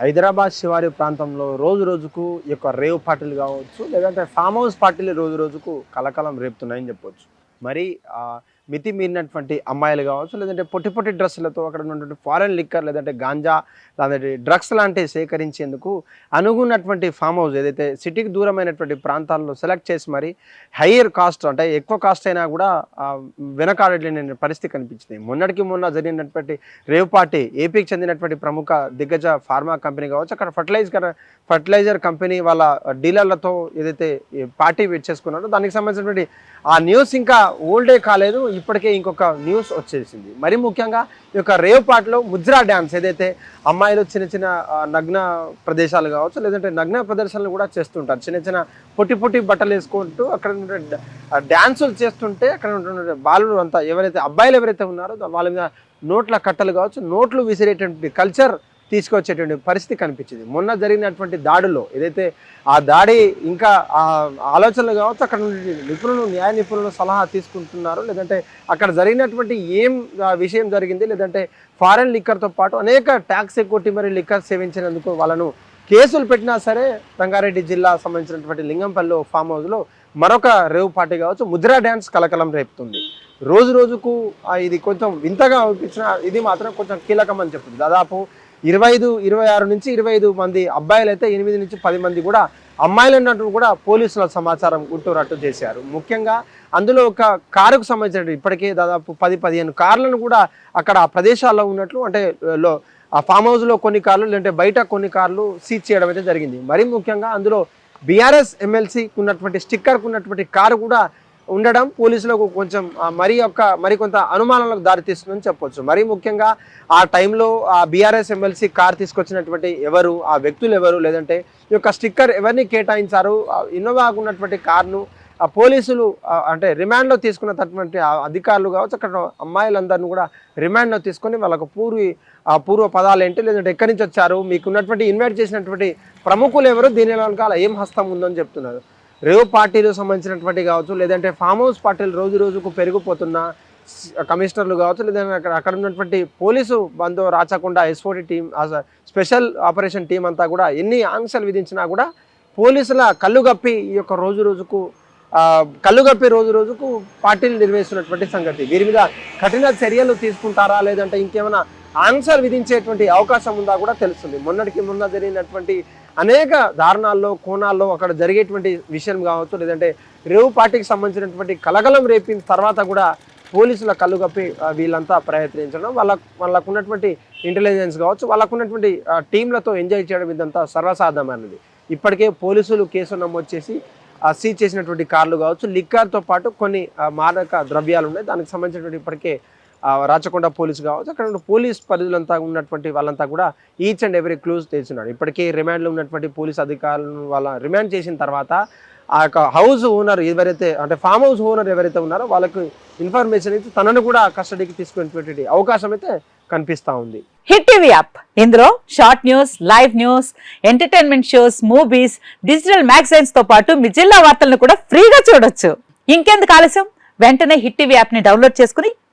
హైదరాబాద్ శివారి ప్రాంతంలో రోజు రోజుకు ఈ యొక్క రేవ్ పార్టీలు కావచ్చు లేదంటే ఫామ్ హౌస్ పార్టీలు రోజు రోజుకు కలకలం రేపుతున్నాయని చెప్పవచ్చు మరి మితి మీరినటువంటి అమ్మాయిలు కావచ్చు లేదంటే పొట్టి పొట్టి డ్రెస్సులతో అక్కడ ఉన్నటువంటి ఫారెన్ లిక్కర్ లేదంటే గాంజా లేదంటే డ్రగ్స్ లాంటివి సేకరించేందుకు అనుగున్నటువంటి ఫామ్ హౌస్ ఏదైతే సిటీకి దూరమైనటువంటి ప్రాంతాల్లో సెలెక్ట్ చేసి మరి హయ్యర్ కాస్ట్ అంటే ఎక్కువ కాస్ట్ అయినా కూడా వెనకాడలేని పరిస్థితి కనిపించింది. మొన్నటికి మొన్న జరిగినటువంటి రేవ్ పార్టీ ఏపీకి చెందినటువంటి ప్రముఖ దిగ్గజ ఫార్మా కంపెనీ కావచ్చు అక్కడ ఫర్టిలైజర్ ఫర్టిలైజర్ కంపెనీ వాళ్ళ డీలర్లతో ఏదైతే పార్టీ చేసుకున్నారో దానికి సంబంధించినటువంటి ఆ న్యూస్ ఇంకా ఓల్డే కాలేదు. ఇప్పటికే ఇంకొక న్యూస్ వచ్చేసింది. మరి ముఖ్యంగా ఈ యొక్క రేవ్ పాటలో ముజ్రా డ్యాన్స్ ఏదైతే అమ్మాయిలు చిన్న చిన్న నగ్న ప్రదేశాలు కావచ్చు లేదంటే నగ్న ప్రదర్శనలు కూడా చేస్తుంటారు. చిన్న చిన్న పొట్టి పొట్టి బట్టలు వేసుకుంటూ అక్కడ డ్యాన్సులు చేస్తుంటే అక్కడ ఉంటున్న బాలుడు అంతా ఎవరైతే అబ్బాయిలు ఎవరైతే ఉన్నారో వాళ్ళ మీద నోట్ల కట్టలు కావచ్చు నోట్లు విసిరేటువంటి కల్చర్ తీసుకొచ్చేటువంటి పరిస్థితి కనిపించింది. మొన్న జరిగినటువంటి దాడుల్లో ఏదైతే ఆ దాడి ఇంకా ఆ ఆలోచనలు కావచ్చు అక్కడ నుండి నిపుణులు న్యాయ నిపుణులు సలహా తీసుకుంటున్నారు. లేదంటే అక్కడ జరిగినటువంటి ఏం విషయం జరిగింది లేదంటే ఫారెన్ లిక్కర్తో పాటు అనేక ట్యాక్స్ కొట్టి మరి లిక్కర్ సేవించినందుకు వాళ్ళను కేసులు పెట్టినా సరే రంగారెడ్డి జిల్లా సంబంధించినటువంటి లింగంపల్లి ఫామ్ హౌస్లో మరొక రేవు పార్టీ కావచ్చు ముద్రా డ్యాన్స్ కలకలం రేపుతుంది. రోజు రోజుకు ఇది కొంచెం వింతగా అనిపించిన ఇది మాత్రం కొంచెం కీలకం అని చెప్తుంది. దాదాపు ఇరవై ఐదు ఇరవై ఆరు నుంచి ఇరవై ఐదు మంది అబ్బాయిలు అయితే ఎనిమిది నుంచి పది మంది కూడా అమ్మాయిలు ఉన్నట్టు కూడా పోలీసుల సమాచారం గుట్టూరట్టు చేశారు. ముఖ్యంగా అందులో ఒక కారుకు సంబంధించిన ఇప్పటికే దాదాపు పది పదిహేను కార్లను కూడా అక్కడ ఆ ప్రదేశాల్లో ఉన్నట్లు అంటే లో ఆ ఫామ్ హౌస్లో కొన్ని కార్లు లేదంటే బయట కొన్ని కార్లు సీజ్ చేయడం అయితే జరిగింది. మరీ ముఖ్యంగా అందులో బీఆర్ఎస్ ఎమ్మెల్సీకి ఉన్నటువంటి స్టిక్కర్కు ఉన్నటువంటి కారు కూడా ఉండడం పోలీసులకు కొంచెం మరి యొక్క మరికొంత అనుమానాలకు దారితీస్తుందని చెప్పొచ్చు. మరీ ముఖ్యంగా ఆ టైంలో ఆ బీఆర్ఎస్ ఎమ్మెల్సీ కార్ తీసుకొచ్చినటువంటి ఎవరు ఆ వ్యక్తులు ఎవరు లేదంటే ఈ యొక్క స్టిక్కర్ ఎవరిని కేటాయించారు ఇన్నోవాకు ఉన్నటువంటి కార్ను ఆ పోలీసులు అంటే రిమాండ్లో తీసుకున్నటువంటి ఆ అధికారులు కావచ్చు అక్కడ అమ్మాయిలందరినీ కూడా రిమాండ్లో తీసుకొని వాళ్ళకు పూర్వి ఆ పూర్వ పదాలు ఏంటి లేదంటే ఎక్కడి నుంచి వచ్చారు మీకు ఉన్నటువంటి ఇన్వైట్ చేసినటువంటి ప్రముఖులు ఎవరు దీని వెనకాల ఏం హస్తం ఉందని చెప్తున్నారు. రేవ్ పార్టీలకు సంబంధించినటువంటి కావచ్చు లేదంటే ఫామ్ హౌస్ పార్టీలు రోజు రోజుకు పెరిగిపోతున్న కమిషనర్లు కావచ్చు లేదంటే అక్కడ అక్కడ ఉన్నటువంటి పోలీసు బంధు Rachakonda SOT team special operation team అంతా కూడా ఎన్ని ఆంక్షలు విధించినా కూడా పోలీసుల కళ్ళుగప్పి ఈ యొక్క రోజు రోజుకు కళ్ళుగప్పి రోజు రోజుకు పార్టీలు నిర్వహిస్తున్నటువంటి సంగతి. వీరి మీద కఠిన చర్యలు తీసుకుంటారా లేదంటే ఇంకేమైనా ఆన్సర్ విధించేటువంటి అవకాశం ఉందా కూడా తెలుస్తుంది. మొన్నటికి మొన్న జరిగినటువంటి అనేక దారుణాల్లో కోణాల్లో అక్కడ జరిగేటువంటి విషయం కావచ్చు లేదంటే రేవు పార్టీకి సంబంధించినటువంటి కలగలం రేపిన తర్వాత కూడా పోలీసుల కళ్ళు కప్పి వీళ్ళంతా ప్రయత్నించడం వాళ్ళ వాళ్ళకు ఉన్నటువంటి ఇంటెలిజెన్స్ కావచ్చు వాళ్ళకు ఉన్నటువంటి టీంలతో ఎంజాయ్ చేయడం ఇదంతా సర్వసాధారణమైనది. ఇప్పటికే పోలీసులు కేసు నమోదు చేసి సీజ్ చేసినటువంటి కార్లు కావచ్చు లిక్కర్తో పాటు కొన్ని మారక ద్రవ్యాలు ఉన్నాయి. దానికి సంబంధించినటువంటి ఇప్పటికే రాచకొండ పోలీసు కావచ్చు అక్కడ ఉన్న పోలీస్ పరిధులంతా ఉన్నటువంటి వాళ్ళంతా కూడా ఈచ్ అండ్ ఎవ్రీ క్లూజ్ తెలిసినాడు ఇప్పటికే రిమాండ్లో ఉన్నటువంటి పోలీస్ అధికారులను వాళ్ళ రిమాండ్ చేసిన తర్వాత ఆ యొక్క హౌస్ ఓనర్ ఎవరైతే అంటే ఫామ్ హౌస్ ఓనర్ ఎవరైతే ఉన్నారో వాళ్ళకు ఇన్ఫర్మేషన్ అయితే తనను కూడా కస్టడీకి తీసుకునేటువంటి అవకాశం అయితే కనిపిస్తూ ఉంది. Hit TV app. ఇందులో short news live news entertainment shows movies digital మ్యాగజైన్స్తో పాటు మీ జిల్లా వార్తలను కూడా ఫ్రీగా చూడొచ్చు. ఇంకెందుకు ఆలస్యం? వెంటనే హిట్ టీవీ యాప్ని డౌన్లోడ్ చేసుకుని